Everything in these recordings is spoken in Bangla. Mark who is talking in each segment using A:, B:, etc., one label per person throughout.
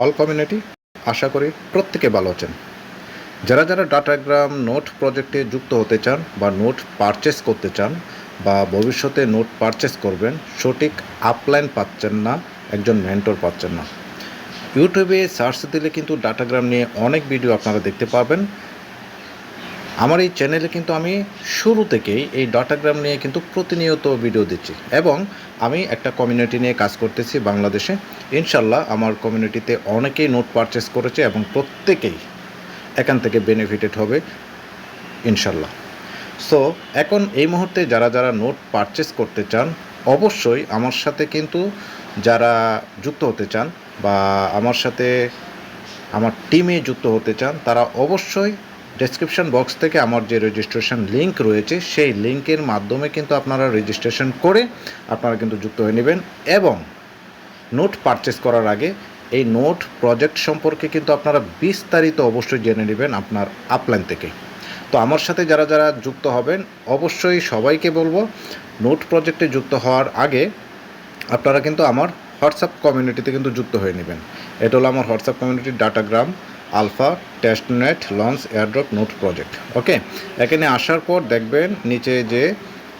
A: অল কমিউনিটি আশা করি প্রত্যেকে ভালো আছেন। যারা যারা ডাটাগ্রাম নোট প্রজেক্টে যুক্ত হতে চান বা নোট পারচেস করতে চান বা ভবিষ্যতে নোট পারচেস করবেন, সঠিক আপলাইন পাচ্ছেন না, একজন মেন্টর পাচ্ছেন না। ইউটিউবে সার্চ দিলে কিন্তু ডাটাগ্রাম নিয়ে অনেক ভিডিও আপনারা দেখতে পাবেন। আমার এই চ্যানেলে কিন্তু আমি শুরু থেকেই এই ডাটাগ্রাম নিয়ে কিন্তু প্রতিনিয়ত ভিডিও দিচ্ছি এবং আমি একটা কমিউনিটি নিয়ে কাজ করতেছি বাংলাদেশে। ইনশাল্লাহ আমার কমিউনিটিতে অনেকেই নোট পারচেস করেছে এবং প্রত্যেকেই এখান থেকে বেনিফিটেড হবে ইনশাল্লাহ সো এখন এই মুহূর্তে যারা যারা নোট পারচেস করতে চান, অবশ্যই আমার সাথে কিন্তু যারা যুক্ত হতে চান বা আমার সাথে আমার টিমে যুক্ত হতে চান, তারা অবশ্যই ডেসক্রিপশন বক্স থেকে আমার যে রেজিস্ট্রেশন লিঙ্ক রয়েছে, সেই লিঙ্কের মাধ্যমে কিন্তু আপনারা রেজিস্ট্রেশন করে আপনারা কিন্তু যুক্ত হয়ে নেবেন এবং নোট পারচেস করার আগে এই নোট প্রজেক্ট সম্পর্কে কিন্তু আপনারা বিস্তারিত অবশ্যই জেনে নেবেন আপনার আপলাইন থেকে। তো আমার সাথে যারা যারা যুক্ত হবেন, অবশ্যই সবাইকে বলব নোট প্রজেক্টে যুক্ত হওয়ার আগে আপনারা কিন্তু আমার হোয়াটসঅ্যাপ কমিউনিটিতে কিন্তু যুক্ত হয়ে নেবেন। এটা হলো আমার হোয়াটসঅ্যাপ কমিউনিটির Datagram alpha testnet launch airdrop node project okay এখানে আসার পর দেখবেন নিচে যে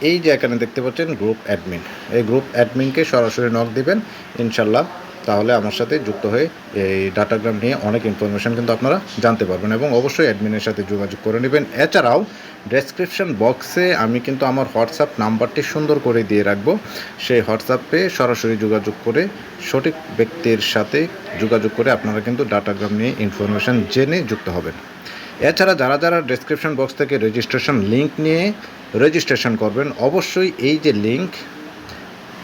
A: এই যে এখানে দেখতে পাচ্ছেন গ্রুপ অ্যাডমিন এই গ্রুপ অ্যাডমিনকে সরাসরি নক দিবেন, ইনশাল্লাহ তাহলে আমার সাথে যুক্ত হয়ে এই ডাটাগ্রাম নিয়ে অনেক ইনফরমেশন কিন্তু আপনারা জানতে পারবেন এবং অবশ্যই অ্যাডমিনের সাথে যোগাযোগ করে নেবেন। এছাড়াও ডেসক্রিপশন বক্সে আমি কিন্তু আমার হোয়াটসঅ্যাপ নাম্বারটি সুন্দর করে দিয়ে রাখব। সেই হোয়াটসঅ্যাপে সরাসরি যোগাযোগ করে সঠিক ব্যক্তির সাথে যোগাযোগ করে আপনারা কিন্তু ডাটাগ্রাম নিয়ে ইনফরমেশন জেনে যুক্ত হবেন। এছাড়া যারা যারা ডেসক্রিপশন বক্স থেকে রেজিস্ট্রেশন লিঙ্ক নিয়ে রেজিস্ট্রেশন করবেন, অবশ্যই এই যে লিংক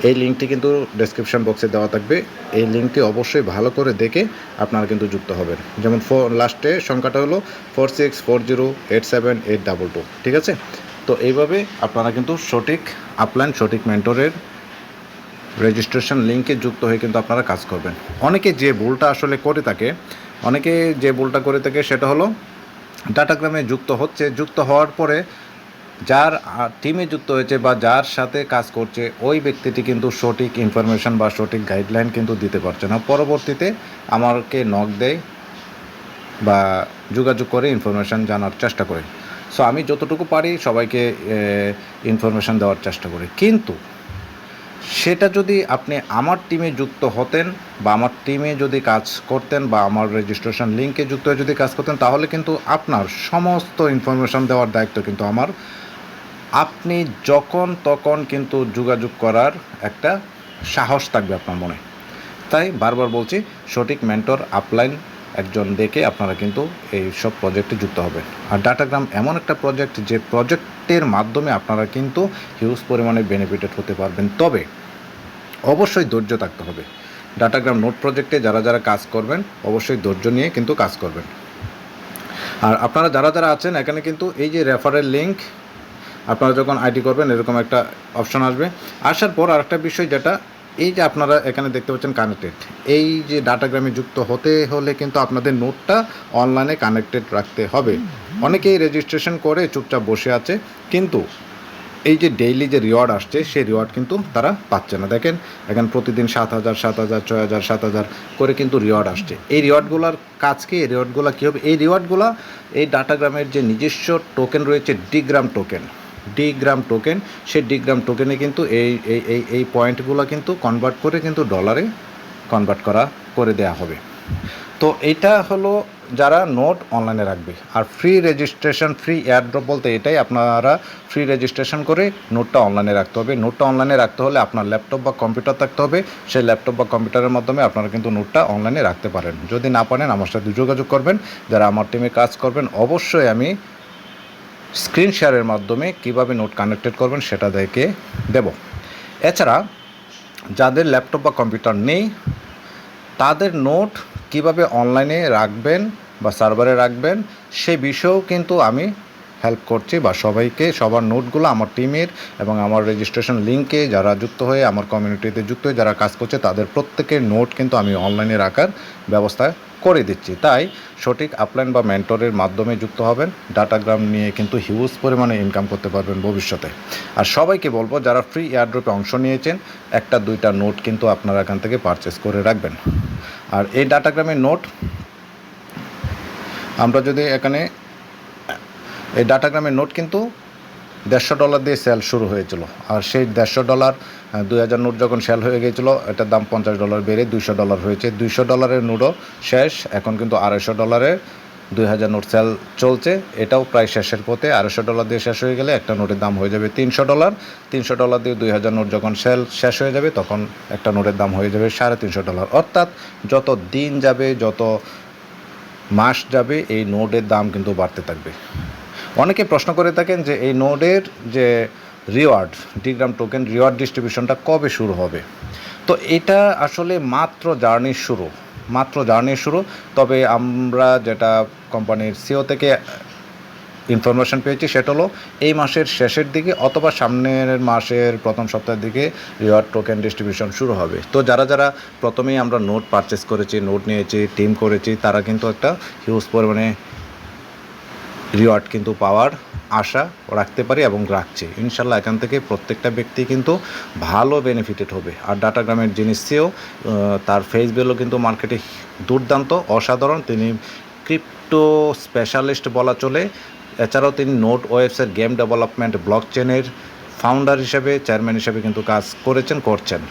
A: এই লিঙ্কটি কিন্তু ডেসক্রিপশন বক্সে দেওয়া থাকবে। এই লিঙ্কটি অবশ্যই ভালো করে দেখে আপনারা কিন্তু যুক্ত হবেন। যেমন লাস্টে সংখ্যাটা হলো four six four zero eight seven eight double two ঠিক আছে? তো এইভাবে আপনারা কিন্তু সঠিক আপলাইন সঠিক মেন্টরের রেজিস্ট্রেশন লিঙ্কে যুক্ত হয়ে কিন্তু আপনারা কাজ করবেন। অনেকে যে ভুলটা আসলে করে থাকে, অনেকে যে ভুলটা করে থাকে, সেটা হলো ডাটাগ্রামে যুক্ত হচ্ছে। যুক্ত হওয়ার পরে যার টিমে যুক্ত হয়েছে বা যার সাথে কাজ করছে, ওই ব্যক্তিটি কিন্তু সঠিক ইনফরমেশন বা সঠিক গাইডলাইন কিন্তু দিতে পারছে না। পরবর্তীতে আমাকে নক দেয় বা যোগাযোগ করে ইনফরমেশান জানার চেষ্টা করে। সো আমি যতটুকু পারি সবাইকে ইনফরমেশান দেওয়ার চেষ্টা করি। কিন্তু সেটা যদি আপনি আমার টিমে যুক্ত হতেন বা আমার টিমে যদি কাজ করতেন বা আমার রেজিস্ট্রেশন লিঙ্কে যুক্ত হয়ে যদি কাজ করতেন, তাহলে কিন্তু আপনার সমস্ত ইনফরমেশন দেওয়ার দায়িত্ব কিন্তু আমার আপনি যখন তখন কিন্তু যোগাযোগ করার একটা সাহস থাকবে আপনার মনে। তাই বারবার বলছি, সঠিক মেন্টর আপলাইন একজন দেখে আপনারা কিন্তু এই সব প্রজেক্টে যুক্ত হবেন। আর ডাটাগ্রাম এমন একটা প্রজেক্ট যে প্রজেক্টের মাধ্যমে আপনারা কিন্তু হিউজ পরিমাণে বেনিফিটেড হতে পারবেন। তবে অবশ্যই ধৈর্য থাকতে হবে। ডাটাগ্রাম নোট প্রজেক্টে যারা যারা কাজ করবেন, অবশ্যই ধৈর্য নিয়ে কিন্তু কাজ করবেন। আর আপনারা যারা যারা আছেন, এখানে কিন্তু এই যে রেফারেল লিঙ্ক আপনারা যখন আইডি করবেন, এরকম একটা অপশন আসবে। আসার পর আরেকটা বিষয় যেটা, এই যে আপনারা এখানে দেখতে পাচ্ছেন কানেক্টেড এই যে ডাটাগ্রামে যুক্ত হতে হলে কিন্তু আপনাদের নোটটা অনলাইনে কানেক্টেড রাখতে হবে। অনেকেই রেজিস্ট্রেশন করে, চুপচাপ বসে আছে। কিন্তু এই যে ডেইলি যে রিওয়ার্ড আসছে, সেই রিওয়ার্ড কিন্তু তারা পাচ্ছে না। দেখেন, এখন প্রতিদিন সাত হাজার সাত হাজার, ছয় হাজার, সাত হাজার করে কিন্তু রিওয়ার্ড আসছে। এই রিওয়ার্ডগুলোর কাজ কি? এই রিওয়ার্ডগুলো কী হবে? এই রিওয়ার্ডগুলো এই ডাটাগ্রামের যে নিজস্ব টোকেন রয়েছে ডিগ্রাম টোকেন ডিগ্রাম টোকেন সেই ডিগ্রাম টোকেনে কিন্তু এই এই এই পয়েন্টগুলো কিন্তু কনভার্ট করে কিন্তু ডলারে কনভার্ট করা, করে দেয়া হবে। তো এটা হলো যারা নোট অনলাইনে রাখবে। আর ফ্রি রেজিস্ট্রেশন ফ্রি এয়ারড্রপ বলতে এটাই আপনারা ফ্রি রেজিস্ট্রেশন করে নোটটা অনলাইনে রাখতে হবে। নোটটা অনলাইনে রাখতে হলে আপনার ল্যাপটপ বা কম্পিউটার থাকতে হবে। সেই ল্যাপটপ বা কম্পিউটারের মাধ্যমে আপনারা কিন্তু নোটটা অনলাইনে রাখতে পারেন। যদি না পারেন আমার সাথে যোগাযোগ করবেন। যারা আমার টিমে কাজ করবেন, অবশ্যই আমি স্ক্রিন শেয়ারের মাধ্যমে কীভাবে নোট কানেক্টেড করবেন সেটা দেখে দেব। এছাড়া যাদের ল্যাপটপ বা কম্পিউটার নেই, তাদের নোট কীভাবে অনলাইনে রাখবেন বা সার্ভারে রাখবেন সে বিষয়েও কিন্তু আমি হেল্প করছি বা সবাইকে, সবার নোটগুলো আমার টিমের এবং আমার রেজিস্ট্রেশন লিঙ্কে যারা যুক্ত হয়ে আমার কমিউনিটিতে যুক্ত হয়ে যারা কাজ করছে, তাদের প্রত্যেকের নোট কিন্তু আমি অনলাইনে রাখার ব্যবস্থা করে দিচ্ছি। তাই সঠিক আপলাইন বা মেন্টরের মাধ্যমে যুক্ত হবেন ডাটাগ্রাম নিয়ে কিন্তু হিউজ পরিমাণে ইনকাম করতে পারবেন ভবিষ্যতে। আর সবাইকে বলব, যারা ফ্রি এয়ারড্রপে অংশ নিয়েছেন, একটা দুইটা নোট কিন্তু আপনারা এখান থেকে পারচেস করে রাখবেন। আর এই ডাটাগ্রামের নোট আমরা যদি এখানে এই ডাটাগ্রামের নোট কিন্তু দেড়শো ডলার দিয়ে সেল শুরু হয়েছিল। আর সেই দেড়শো ডলার দুই হাজার নোট যখন সেল হয়ে গিয়েছিল, এটার দাম পঞ্চাশ ডলার বেড়ে দুইশো ডলার হয়েছে। দুইশো ডলারের নোটও শেষ, এখন কিন্তু আড়াইশো ডলারের দুই হাজার নোট সেল চলছে। এটাও প্রায় শেষের পথে। আড়াইশো ডলার দিয়ে শেষ হয়ে গেলে একটা নোটের দাম হয়ে যাবে তিনশো ডলার। তিনশো ডলার দিয়ে দুই হাজার নোট যখন সেল শেষ হয়ে যাবে, তখন একটা নোটের দাম হয়ে যাবে সাড়ে তিনশো ডলার। অর্থাৎ যত দিন যাবে, যত মাস যাবে, এই নোটের দাম কিন্তু বাড়তে থাকবে। অনেকে প্রশ্ন করে থাকেন যে এই নোডের যে রিওয়ার্ড ডিগ্রাম টোকেন রিওয়ার্ড ডিস্ট্রিবিউশনটা কবে শুরু হবে? তো এটা আসলে মাত্র জার্নির শুরু, মাত্র জার্নির শুরু। তবে আমরা যেটা কোম্পানির সিও থেকে ইনফরমেশন পেয়েছি সেটা হলো, এই মাসের শেষের দিকে অথবা সামনের মাসের প্রথম সপ্তাহের দিকে রিওয়ার্ড টোকেন ডিস্ট্রিবিউশন শুরু হবে। তো যারা যারা প্রথমেই আমরা নোট পারচেস করেছি, নোট নিয়েছি টিম করেছি, তারা কিন্তু একটা হিউজ পরিমাণে রিওয়ার্ড কিন্তু পাওয়ার আশা রাখতে পারি এবং রাখছি। ইনশাল্লাহ এখান থেকে প্রত্যেকটা ব্যক্তি কিন্তু ভালো বেনিফিটেড হবে। আর ডাটাগ্রামের যিনি সিও তার ফেস ভ্যালু কিন্তু মার্কেটে দুর্দান্ত, অসাধারণ। তিনি ক্রিপ্টো স্পেশালিস্ট বলা চলে। এছাড়াও তিনি নোট ওয়েবসের গেম ডেভেলপমেন্ট ব্লক চেনের ফাউন্ডার হিসেবে চেয়ারম্যান হিসেবে কিন্তু কাজ করেছেন, করছেন।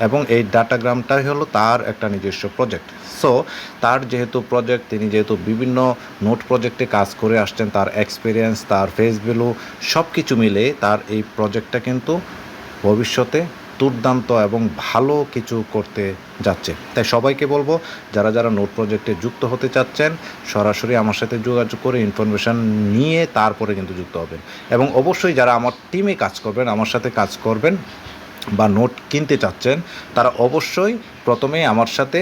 A: এবং এই ডাটাগ্রামটাই হলো তার একটা নিজস্ব প্রজেক্ট। সো তার যেহেতু প্রজেক্ট, তিনি যেহেতু বিভিন্ন নোট প্রজেক্টে কাজ করে আসছেন, তার এক্সপিরিয়েন্স তার ফেস ভ্যালু সব কিছু মিলে তার এই প্রজেক্টটা কিন্তু ভবিষ্যতে দুর্দান্ত এবং ভালো কিছু করতে যাচ্ছে। তাই সবাইকে বলব, যারা যারা নোট প্রজেক্টে যুক্ত হতে চাচ্ছেন, সরাসরি আমার সাথে যোগাযোগ করে ইনফরমেশান নিয়ে তারপরে কিন্তু যুক্ত হবেন। এবং অবশ্যই যারা আমার টিমে কাজ করবেন, আমার সাথে কাজ করবেন বা নোট কিনতে চাচ্ছেন, তারা অবশ্যই প্রথমেই আমার সাথে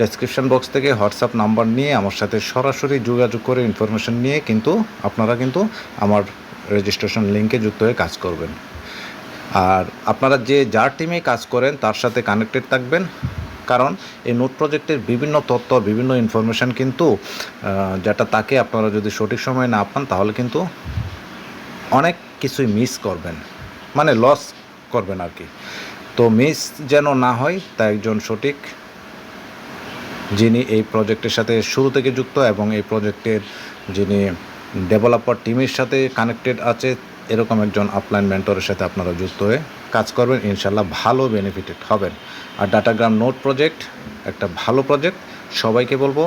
A: ডেসক্রিপশন বক্স থেকে হোয়াটসঅ্যাপ নাম্বার নিয়ে আমার সাথে সরাসরি যোগাযোগ করে ইনফরমেশন নিয়ে কিন্তু আপনারা কিন্তু আমার রেজিস্ট্রেশন লিঙ্কে যুক্ত হয়ে কাজ করবেন। আর আপনারা যে, যার টিমে কাজ করেন, তার সাথে কানেক্টেড থাকবেন। কারণ এই নোট প্রজেক্টের বিভিন্ন তথ্য, বিভিন্ন ইনফরমেশান কিন্তু যেটা তাকে আপনারা যদি সঠিক সময়ে না পান, তাহলে কিন্তু অনেক কিছুই মিস করবেন। মানে লস করবেন আর কি। তো মিস যেন না হয় তা একজন সঠিক, যিনি এই প্রজেক্টের সাথে শুরু থেকে যুক্ত এবং এই প্রজেক্টের যিনি ডেভেলপার টিমের সাথে কানেক্টেড আছে, এরকম একজন আপলাইন মেন্টরের সাথে আপনারা যুক্ত হয়ে কাজ করবেন ইনশাল্লাহ ভালো বেনিফিটেড হবেন আর ডাটাগ্রাম নোট প্রজেক্ট একটা ভালো প্রজেক্ট সবাইকে বলব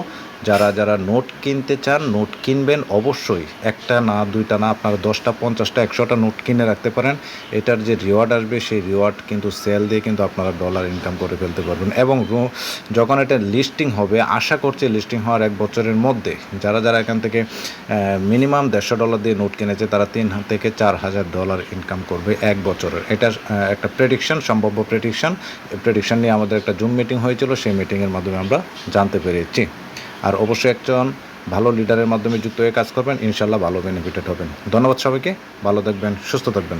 A: যারা যারা নোট কিনতে চান, নোট কিনবেন অবশ্যই। একটা না, দুইটা না, আপনারা দশটা, পঞ্চাশটা, একশোটা নোট কিনে রাখতে পারেন। এটার যে রিওয়ার্ড আসবে, সেই রিওয়ার্ড কিন্তু সেল দিয়ে কিন্তু আপনারা ডলার ইনকাম করে ফেলতে পারবেন। এবং যখন এটা লিস্টিং হবে, আশা করছি লিস্টিং হওয়ার এক বছরের মধ্যে, যারা যারা এখান থেকে মিনিমাম দেড়শো ডলার দিয়ে নোট কিনেছে, তারা তিন থেকে চার হাজার ডলার ইনকাম করবে এক বছরের। এটা একটা প্রেডিকশন সম্ভাব্য প্রেডিকশন প্রেডিকশন নিয়ে আমাদের একটা জুম মিটিং হয়েছিল, সেই মিটিংয়ের মাধ্যমে আমরা জানতে পেরেছি। আর অবশ্যই একজন ভালো লিডারের মাধ্যমে যুক্ত হয়ে কাজ করবেন। ইনশাল্লাহ ভালো বেনিফিটেড হবেন ধন্যবাদ সবাইকে। ভালো থাকবেন, সুস্থ থাকবেন।